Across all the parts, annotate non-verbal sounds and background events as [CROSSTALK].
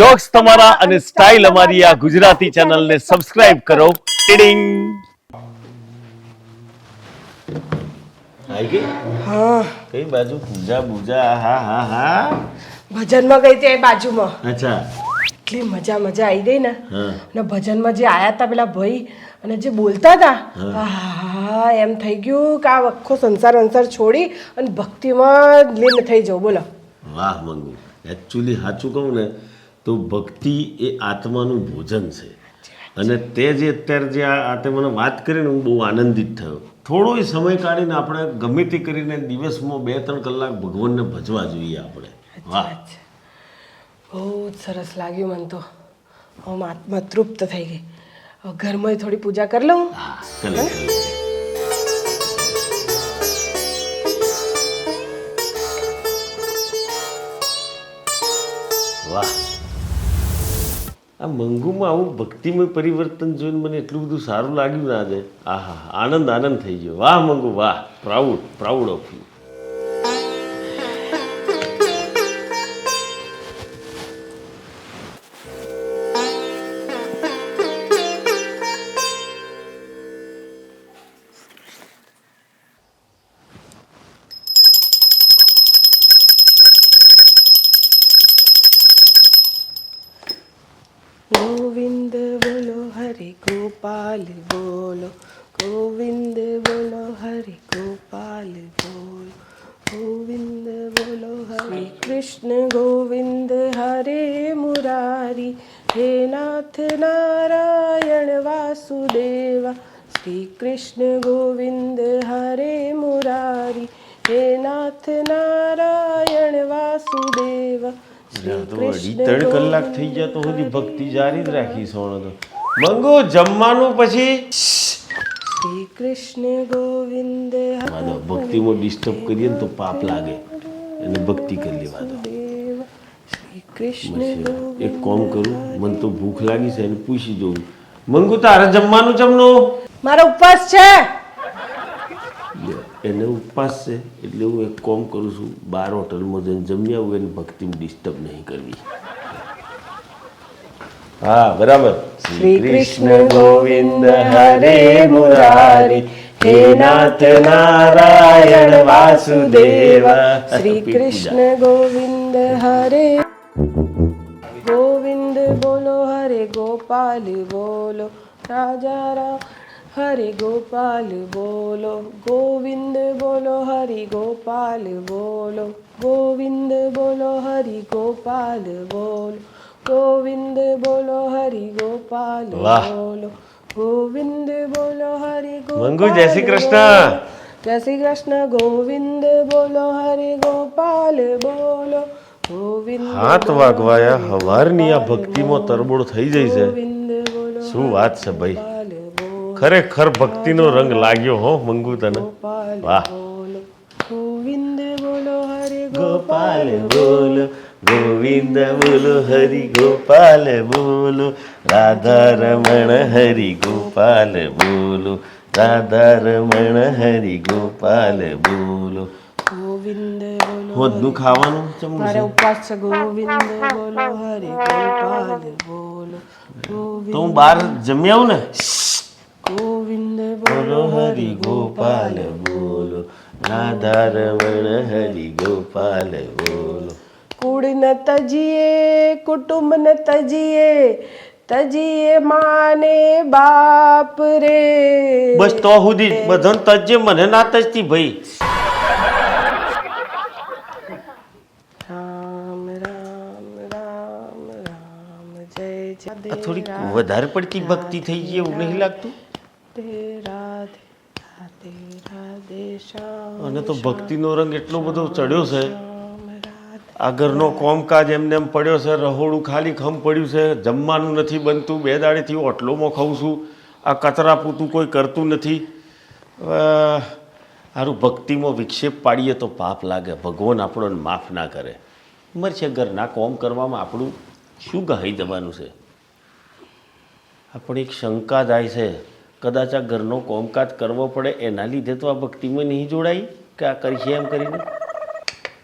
Jokes તમારા અને style અમારી આ ગુજરાતી ચેનલને સબસ્ક્રાઇબ કરો. ટીડિંગ આઈ ગઈ? હા. કઈ બાજુ? પૂજા બૂજા હા હા હા. ભજનમાં ગઈ હતી બાજુમાં. અચ્છા. એટલી મજા મજા આવી ગઈ ને. હા. અને ભજનમાં જે આયા હતા પેલા ભાઈ અને જે બોલતા હતા એમ થઈ ગયું કે આ આખો સંસાર અંસાર છોડી અને ભક્તિમાં લીન થઈ જવું બોલો. વાહ મંગુ. એકચ્યુઅલી સાચું કહું ને તો ભક્તિ એ આત્માનું ભોજન છે. અને તે જે અત્યારે જે આ તે મને વાત કરીને હું બહુ આનંદિત થયો. થોડો સમય કાઢીને આપણે ગમે તે કરીને દિવસમાં બે ત્રણ કલાક ભગવાનને ભજવા જોઈએ આપણે. વાહ. બહુ જ સરસ લાગ્યું મને તો. હું આત્મા તૃપ્ત થઈ ગઈ. ઘરમાં થોડી પૂજા કરી લઉં? હા. વાહ. આ મંગુમાં આવું ભક્તિમય પરિવર્તન જોઈને મને એટલું બધું સારું લાગ્યું ને આજે. આહા, આનંદ આનંદ થઈ ગયો. વાહ, મંગુ, વાહ. Proud proud of you Gopal બોલો ગોવિંદ બોલો હરે ગોપાલ બોલો ગોવિંદ બોલો હરે કૃષ્ણ ગોવિંદ હરે મુરારી હે નાથ નારાયણ વાસુદેવા શ્રી કૃષ્ણ ગોવિંદ હરે મુરારી હે નાથ નારાયણ વાસુદેવા શ્રી કૃષ્ણ અઢી ત્રણ કલાક થઈ ગયા તો સુધી ભક્તિ જારી જ રાખી સોનો તો. મંગુ જમવાનું પછી? શ્રી કૃષ્ણ ગોવિંદ વાદો ભક્તિમાં ડિસ્ટર્બ કરીએ ને તો પાપ લાગે. અને ભક્તિ કરી લેવા કૃષ્ણ એક કોમ કરું મને તો ભૂખ લાગી છે એને પૂછી જોઉં. મંગુ તારે જમવાનું જમનું મારો ઉપવાસ છે. એને ઉપવાસ છે એટલે હું એક કોમ કરું છું બાર હોટલમાં જઈને જમ્યા આવું એને ભક્તિમાં ડિસ્ટર્બ નહીં કરવી. હા બરાબર શ્રી કૃષ્ણ ગોવિંદ હરે મુરારી હે નાથ નારાયણ વાસુદેવ શ્રી કૃષ્ણ ગોવિંદ હરે ગોવિંદ બોલો હરે ગોપાલ બોલો રાજા રામ હરે ગોપાલ બોલો ગોવિંદ બોલો હરિ ગોપાલ બોલો ગોવિંદ બોલો હરિ ગોપાલ બોલો ગોવિંદ બોલો હરિ ગોપાલ બોલો ગોવિંદ બોલો હરિ ગોપાલ જય શ્રી કૃષ્ણ. જય શ્રી કૃષ્ણ ગોવિંદ બોલો હરિ ગોપાલ બોલો ગોવિંદ હાથ વાગવાયા હવારની આ ભક્તિમાં તરબોળ થઈ જાય છે. શું વાત છે ભાઈ? ખરેખર ભક્તિનો રંગ લાગ્યો હો મંગુ તને. વાહ. ગોવિંદ બોલો હરે ગોપાલ બોલો. ગોવિંદ બોલો હરિ ગોપાલ બોલો રાધા રમણ હરિ ગોપાલ બોલો રાધા રમણ હરિ ગોપાલ બોલો. ગોવિંદ બોલો બધું ખાવાનું ચમનું મારે ઉપવાસ છે. ગોવિંદ બોલો હરિ ગોપાલ બોલો ગોવિંદ તો હું બહાર જમી આવું ને? ગોવિંદ બોલો હરિ ગોપાલ બોલો રાધા રમણ હરિ ગોપાલ બોલો. કુળ ન તજીએ કુટુંબ ન તજીએ તજીએ માને બાપ રે. બસ તો સુધી બધન તજે મને ના તજતી ભાઈ. રામ રામ રામ રામ જય જય થોડીક વધારે પડતી ભક્તિ થઈ ગઈ એવું નહીં લાગતું? અને તો ભક્તિનો રંગ એટલો બધો ચડ્યો છે. આ ઘરનો કોમકાજ એમને એમ પડ્યો છે, રહોડું ખાલી ખમ પડ્યું છે, જમવાનું નથી બનતું, બે દાડેથી ઓટલોમાં ખાઉં છું, આ કચરા પૂતું કોઈ કરતું નથી. સારું ભક્તિમાં વિક્ષેપ પાડીએ તો પાપ લાગે, ભગવાન આપણો માફ ના કરે. મરશે ઘરના, કોમ કરવામાં આપણું શું ગહાઈ જવાનું છે? આપણી એક શંકા જાય છે, કદાચ આ ઘરનો કોમકાજ કરવો પડે, એના લીધે તો આ ભક્તિમાં નહીં જોડાઈ, કે આ કરીશે એમ કરીને?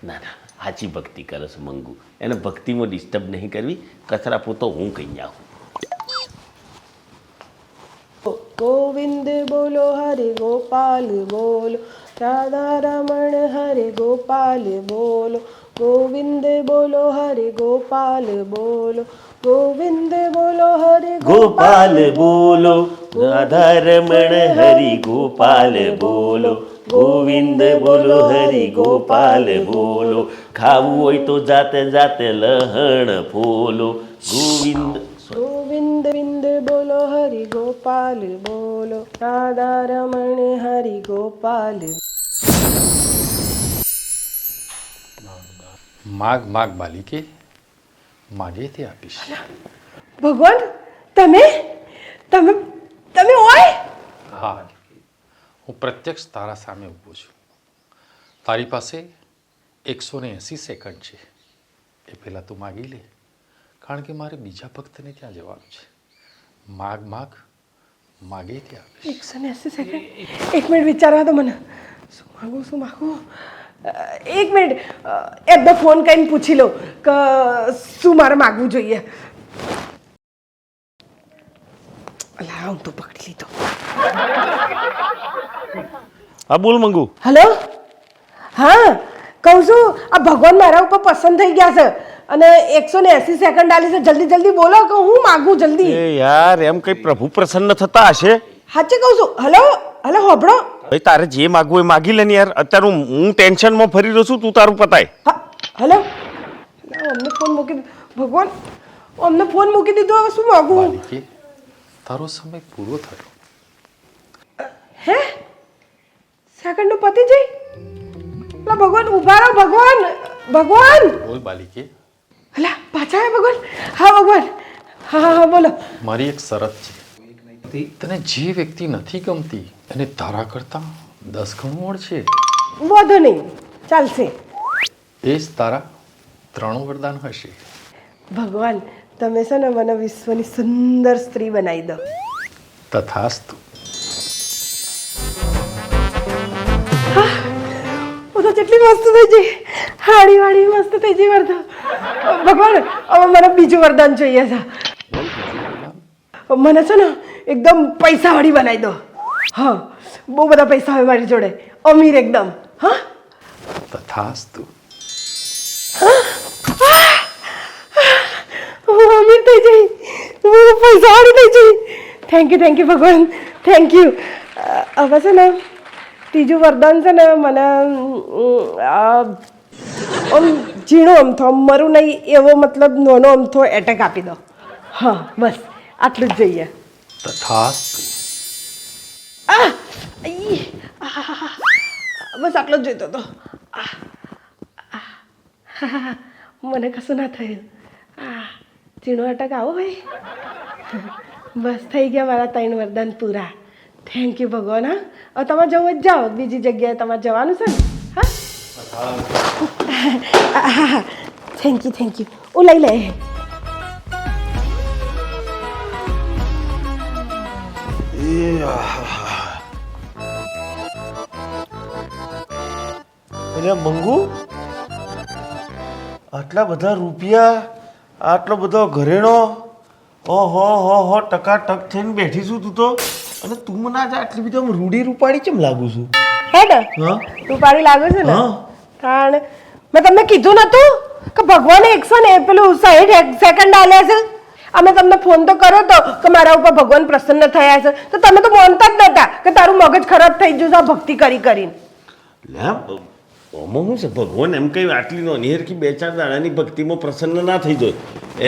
ના ના. સાચી ભક્તિ કરે છે મંગુ. એને ભક્તિમાં ડિસ્ટર્બ નહીં કરવી. કચરા પોતો હું કહી આવું. ગોવિંદ બોલો હરે ગોપાલ બોલો રાધા રમણ હરે ગોપાલ બોલો. ગોવિંદ બોલો હરે ગોપાલ બોલો. ગોવિંદ બોલો હરે ગોપાલ બોલો. રાધા રમણ હરે ગોપાલ બોલો. ગોવિંદ બોલો હરિ ગોપાલ બોલો ખાવું હોય તો જાતે જાતે લહણ ફોલો. ગોવિંદ ગોવિંદ વિંદ બોલો હરિ ગોપાલ બોલો રાધા રમણ હરિ ગોપાલ. માગ માગ બાલિકે માગે તે આપીશ. ભગવાન તમે? તમે તમે હોય? હા. હું પ્રત્યક્ષ તારા સામે ઊભો છું. તારી પાસે એકસો ને એંસી સેકન્ડ છે. એ પહેલાં તું માગી લે, કારણ કે મારે બીજા ભક્તને ત્યાં જવાનું છે? માગ માગ, માગે ત્યાં એકસો ને એંસી સેકન્ડ? એક મિનિટ વિચારવા તો મને. શું માગું શું માગું? એક મિનિટ. એમને ફોન કરીને પૂછી લો કે શું મારે માગવું જોઈએ. અલા હું તો પકડી લીધો. હા બોલ મંગુ. હલો? હા કહું છું આ ભગવાન મારા ઉપર પસંદ થઈ ગયા છે. અને એકસો ને એંસી સેકન્ડ આલી છે. જલ્દી જલ્દી બોલો કે હું માગું જલ્દી. એ યાર એમ કઈ પ્રભુ પ્રસન્ન થતા હશે? સાચે કહું છું. હલો? હલો હોભળો. ભાઈ તારે જે માગવું એ માગી લે ને યાર. અત્યારે હું હું ટેન્શનમાં ફરી રહ્યો છું તું તારું પતાય. હા હલો? ના, અમને ફોન મૂકી દીધો. ભગવાન અમને ફોન મૂકી દીધો હવે શું માગું? બાલિકે તારો સમય પૂરો થયો. હે? સેકન્ડ પતિ જઈ? ભગવાન ઊભા રહો ભગવાન ભગવાન! બોલ બાલિકે. અલા પાછા આવ્યા ભગવાન? હા ભગવાન. હા હા હા બોલો. મારી એક શરત છે. તને જે વ્યક્તિ નથી ગમતી એને તારા કરતા દસ ગણું ઓળ છે. વધુ નહીં. ચાલશે. એ જ તારા ત્રણ વરદાન હશે. ભગવાન તમે છે ને મને વિશ્વની સુંદર સ્ત્રી બનાવી દો. તથાસ્તુ. કેટલી મસ્ત થઈ જઈ હાડી વાડી મસ્ત થઈ જઈ વરદાન ભગવાન હવે મને બીજું વરદાન જોઈએ છે. મને છે ને એકદમ પૈસાવાળી બનાવી દો. હા બહુ બધા પૈસા હોય મારી જોડે. અમીર એકદમ. હા? તથાસ્તુ. હું? અમીર થઈ જઈ હું પૈસાવાળી થઈ જઈ થેન્ક યુ થેન્ક યુ ભગવાન. થેન્ક યુ હવે છે ને ત્રીજું વરદાન છે ને મને આમ ઝીણો અમથો આમ મરું નહીં એવો મતલબ નાનો અમથો એટેક આપી દો. હા બસ આટલું જ જોઈએ. બસ આટલો જ જોઈતો હતો. મને કશું ના થયું. ઝીણો અટક આવો ભાઈ. બસ થઈ ગયા મારા ત્રણ વરદાન પૂરા. થેન્ક યુ ભગવાન, હા? તમે જવું જ જાઓ. બીજી જગ્યાએ તમારે જવાનું છે ને? હા? થેન્ક યુ થેન્ક યુ હું લઈ લે. મંગુ, આટલા બધા રૂપિયા, આટલો બધો ઘરેણો, ઓહો, હો હો ટકા ટક થઈને બેઠી છું તું તો. અને તું મને આજે આટલી બધી આમ રૂડી રૂપાડી કેમ લાગુ છું? હે? ને હા તું છે ને? કારણ મેં તમને કીધું નતું કે ભગવાને એકસો ને પેલું સાહીઠ સેકન્ડ આલ્યા છે. અમે તમને ફોન તો કર્યો તો કે મારા ઉપર ભગવાન પ્રસન્ન થયા છે. તો તમે તો માનતા જ નતા કે તારું મગજ ખરાબ થઈ ગયું છે આ ભક્તિ કરી કરીને. લે આમાં શું છે? ભગવાન એમ કઈ આટલી નોની હેરખી બે ચાર દાડાની ભક્તિમાં પ્રસન્ન ના થઈ જાય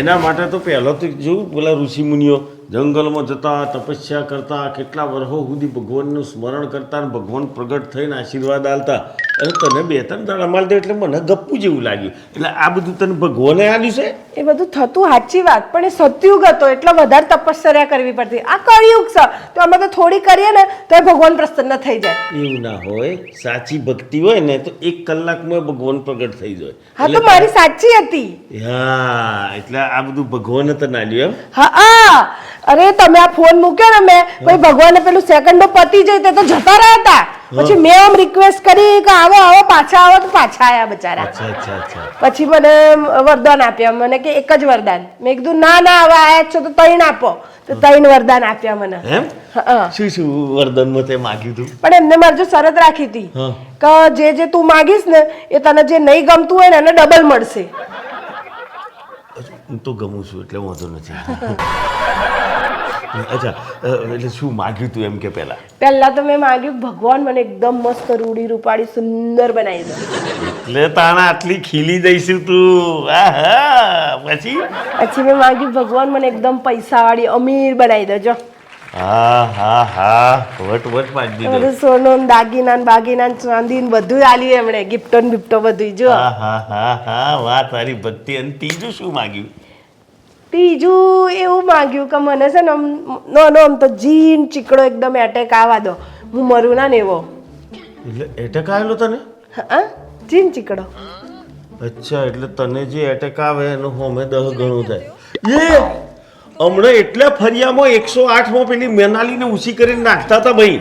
એના માટે તો પહેલો તો જોયું પેલા ઋષિ મુનિઓ જંગલમાં જતા તપસ્યા કરતા કેટલા વર્ષો સુધી ભગવાનનું સ્મરણ કરતા અને ભગવાન પ્રગટ થઈને આશીર્વાદ આલતા. અને તને બે ત્રણ દાડા માલ દે એટલે મને ગપ્પુ જેવું લાગ્યું. એટલે આ બધું તને ભગવાને આલ્યું છે? એ બધું થતું સાચી વાત પણ એ સતયુગ હતો એટલે વધારે તપશ્ચર્યા કરવી પડતી. આ કળિયુગ છે તો અમે તો થોડી કરીએ ને તો એ ભગવાન પ્રસન્ન થઈ જાય. એવું ના હોય સાચી ભક્તિ હોય ને તો એક કલાકમાં ભગવાન પ્રગટ થઈ જાય. હા તો મારી સાચી હતી. હા એટલે આ બધું ભગવાન તને આલ્યું એમ? હા. અરે તમે આ ફોન મૂક્યો ને મેં કોઈ ભગવાને પેલું સેકન્ડો પતી જાય તે તો જતા રહ્યા હતા. પછી મેં આમ રિક્વેસ્ટ કરી કે આવો આવો પાછા આવો તો પાછા આવ્યા બચારા. પછી મને વરદાન આપ્યા મને કે એક જ વરદાન. મેં કીધું ના ના હવે આયા જ છો તો ત્રણ આપો. તો ત્રણ વરદાન આપ્યા મને. શું શું વરદાન તે માગ્યું હતું પણ એમને મારે જો શરત રાખી હતી કે જે જે તું માગીશ ને એ તને જે નહીં ગમતું હોય ને એને ડબલ મળશે. હું તો ગમું છું એટલે વાંધો નથી. [LAUGHS] અચ્છા એટલે શું માગ્યું તું એમ કે પહેલા? પહેલા તો મેં માગ્યું ભગવાન મને એકદમ મસ્ત રૂડી રૂપાળી સુંદર બનાવી દે. એટલે તાણા આટલી ખીલી દઈશું તું. પછી? પછી મેં માગ્યું ભગવાન મને એકદમ પૈસાવાળી અમીર બનાવી દેજો હા હા હા. વટ વટ પાડી દીધો. બધું સોનું ને દાગીના બાગીના ચાંદી બધું આલ્યું એમણે ગિફ્ટો ને બિફ્ટો બધું જો. હા હા હા હા. વાહ તારી ભક્તિ. અને ત્રીજું શું માગ્યું? ત્રીજું એવું માગ્યું કે મને છે ને આમ નાનો આમ તો જીન ચીકડો એકદમ એટેક આવવા દો. હું મરું ના ને એવો. એટલે એટેક આવેલો તને? હા જીન ચીકડો. અચ્છા એટલે તને જે એટેક આવે એનું હોમે દહ ગણું થાય. એ હમણાં એટલા ફરિયામાં એકસો આઠમાં પેલી મેનાલીને ઉછી કરીને નાખતા હતા ભાઈ.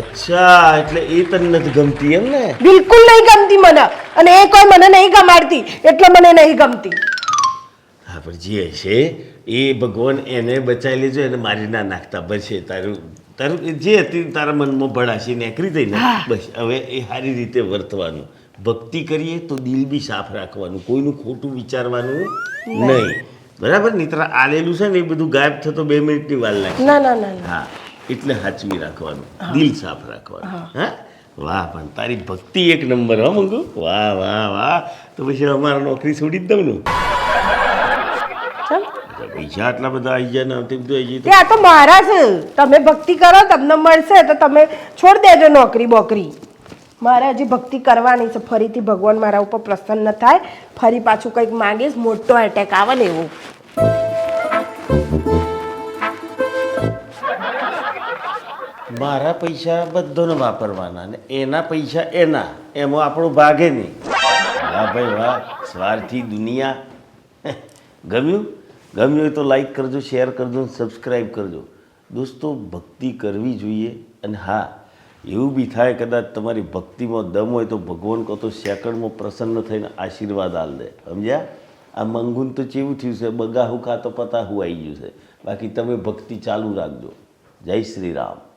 અચ્છા એટલે એ તને નથી ગમતી એમ ને? બિલકુલ નહીં ગમતી મને. અને એ કોઈ મને નહીં ગમાડતી. એટલે મને નહીં ગમતી. હા જે હશે એ ભગવાન એને બચાવી લેજો એને મારી ના નાખતા બચે તારું તારું જે હતી તારા મનમાં ભળાશી નીકળી થઈ ને બસ હવે એ સારી રીતે વર્તવાનું. ભક્તિ કરીએ તો દિલ બી સાફ રાખવાનું કોઈનું ખોટું વિચારવાનું નહીં. બરાબર? નિત્ર આલેલું છે ને એ બધું ગાયબ થતો બે મિનિટની વાર લાગે ના ના ના હા એટલે સાચવી રાખવાનું. દિલ સાફ રાખવાનું. હા. વાહ પણ તારી ભક્તિ એક નંબર હો મંગુ. વાહ વાહ વાહ. તો પછી અમારા નોકરી છોડી જ દઉં ને. પૈસા આટલા બધા આવી જાય ને તેમ તો આવી જાય આ તો મારા છે. તમે ભક્તિ કરો તમને મળશે તો તમે છોડ દેજો નોકરી બોકરી. મારે હજી ભક્તિ કરવાની છે. ફરીથી ભગવાન મારા ઉપર પ્રસન્ન થાય. ફરી પાછું કંઈક માંગીશ મોટો એટેક આવે ને એવું. મારા પૈસા બધાને વાપરવાના ને એના પૈસા એના. એમાં આપણો ભાગે નહીં. વાહ ભાઈ વાહ સ્વાર્થી દુનિયા. ગમ્યું? ગમ્યું હોય તો લાઈક કરજો શેર કરજો સબસ્ક્રાઈબ કરજો. દોસ્તો, ભક્તિ કરવી જોઈએ અને હા, એવું બી થાય કદાચ તમારી ભક્તિમાં દમ હોય તો ભગવાન કહો તો સેકન્ડમાં પ્રસન્ન થઈને આશીર્વાદ આલ દે. સમજ્યા? આ મંગુન તો ચેવું થયું છે? બગાહુ પતા પતાહુ આવી ગયું છે. બાકી તમે ભક્તિ ચાલુ રાખજો. જય શ્રી રામ.